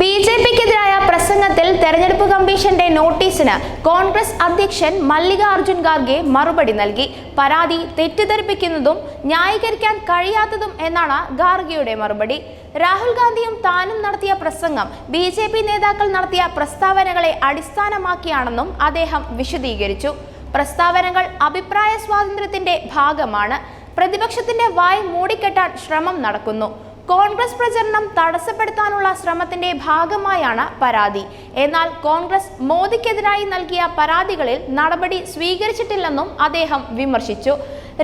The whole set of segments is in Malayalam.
ബി ജെ പിക്കെതിരായ പ്രസംഗത്തിൽ തെരഞ്ഞെടുപ്പ് കമ്മീഷന്റെ നോട്ടീസിന് കോൺഗ്രസ് അധ്യക്ഷൻ മല്ലികാർജുൻ ഖാർഗെ മറുപടി നൽകി. പരാതി തെറ്റിദ്ധരിപ്പിക്കുന്നതും ന്യായീകരിക്കാൻ കഴിയാത്തതും എന്നാണ് ഖാർഗെയുടെ മറുപടി. രാഹുൽ ഗാന്ധിയും താനും നടത്തിയ പ്രസംഗം ബി ജെ പി നേതാക്കൾ നടത്തിയ പ്രസ്താവനകളെ അടിസ്ഥാനമാക്കിയാണെന്നും അദ്ദേഹം വിശദീകരിച്ചു. പ്രസ്താവനകൾ അഭിപ്രായ സ്വാതന്ത്ര്യത്തിന്റെ ഭാഗമാണ്. പ്രതിപക്ഷത്തിന്റെ വായ് മൂടിക്കെട്ടാൻ ശ്രമം നടക്കുന്നു. കോൺഗ്രസ് പ്രചരണം തടസ്സപ്പെടുത്താനുള്ള ശ്രമത്തിന്റെ ഭാഗമായാണ് പരാതി. എന്നാൽ കോൺഗ്രസ് മോദിക്കെതിരായി നൽകിയ പരാതികളിൽ നടപടി സ്വീകരിച്ചിട്ടില്ലെന്നും അദ്ദേഹം വിമർശിച്ചു.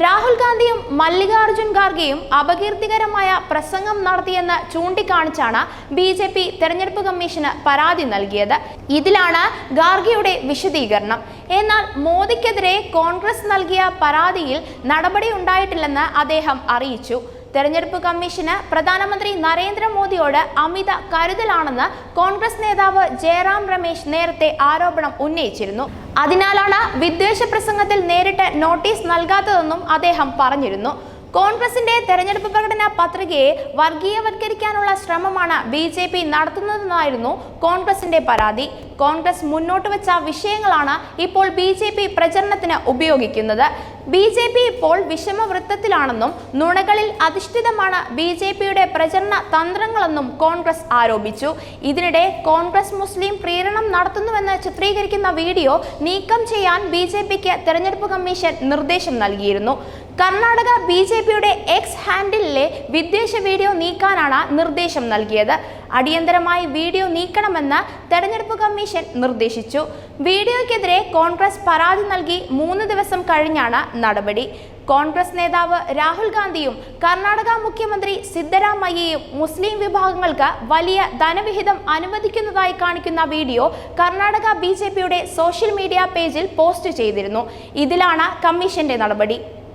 രാഹുൽ ഗാന്ധിയും മല്ലികാർജുൻ ഖാർഗെയും അപകീർത്തികരമായ പ്രസംഗം നടത്തിയെന്ന് ചൂണ്ടിക്കാണിച്ചാണ് ബി ജെ പി തെരഞ്ഞെടുപ്പ് കമ്മീഷന് പരാതി നൽകിയത്. ഇതിലാണ് ഖാർഗെയുടെ വിശദീകരണം. എന്നാൽ മോദിക്കെതിരെ കോൺഗ്രസ് നൽകിയ പരാതിയിൽ നടപടി ഉണ്ടായിട്ടില്ലെന്ന് അദ്ദേഹം അറിയിച്ചു. തെരഞ്ഞെടുപ്പ് കമ്മീഷന് പ്രധാനമന്ത്രി നരേന്ദ്രമോദിയോട് അമിത കരുതലാണെന്ന് കോൺഗ്രസ് നേതാവ് ജയറാം രമേശ് നേരത്തെ ആരോപണം ഉന്നയിച്ചിരുന്നു. അതിനാലാണ് വിദ്വേഷ പ്രസംഗത്തിൽ നേരിട്ട് നോട്ടീസ് നൽകാത്തതെന്നും അദ്ദേഹം പറഞ്ഞിരുന്നു. കോൺഗ്രസിന്റെ തെരഞ്ഞെടുപ്പ് പ്രകടന പത്രികയെ വർഗീയവൽക്കരിക്കാനുള്ള ശ്രമമാണ് ബി ജെ പി നടത്തുന്നതെന്നായിരുന്നു കോൺഗ്രസിന്റെ പരാതി. കോൺഗ്രസ് മുന്നോട്ട് വെച്ച വിഷയങ്ങളാണ് ഇപ്പോൾ ബി ജെ പി പ്രചരണത്തിന് ഉപയോഗിക്കുന്നത്. ബി ജെ പി ഇപ്പോൾ വിഷമവൃത്തത്തിലാണെന്നും നുണകളിൽ അധിഷ്ഠിതമാണ് ബി ജെ പിയുടെ പ്രചരണ തന്ത്രങ്ങളെന്നും കോൺഗ്രസ് ആരോപിച്ചു. ഇതിനിടെ കോൺഗ്രസ് മുസ്ലിം പ്രീരണം നടത്തുന്നുവെന്ന് ചിത്രീകരിക്കുന്ന വീഡിയോ നീക്കം ചെയ്യാൻ ബി ജെ പിക്ക് തെരഞ്ഞെടുപ്പ് കമ്മീഷൻ നിർദ്ദേശം നൽകിയിരുന്നു. കർണാടക ബി ജെ പിയുടെ എക്സ് ഹാൻഡിലിലെ വിദ്വേഷ വീഡിയോ നീക്കാനാണ് നിർദ്ദേശം നൽകിയത്. അടിയന്തരമായി വീഡിയോ നീക്കണമെന്ന് തെരഞ്ഞെടുപ്പ് കമ്മീഷൻ നിർദ്ദേശിച്ചു. വീഡിയോയ്ക്കെതിരെ കോൺഗ്രസ് പരാതി നൽകി മൂന്ന് ദിവസം കഴിഞ്ഞാണ് നടപടി. കോൺഗ്രസ് നേതാവ് രാഹുൽ ഗാന്ധിയും കർണാടക മുഖ്യമന്ത്രി സിദ്ധരാമയ്യയും മുസ്ലിം വിഭാഗങ്ങൾക്ക് വലിയ ധനവിഹിതം അനുവദിക്കുന്നതായി കാണിക്കുന്ന video Karnataka B social media പേജിൽ പോസ്റ്റ് ചെയ്തിരുന്നു. ഇതിലാണ് കമ്മീഷന്റെ നടപടി.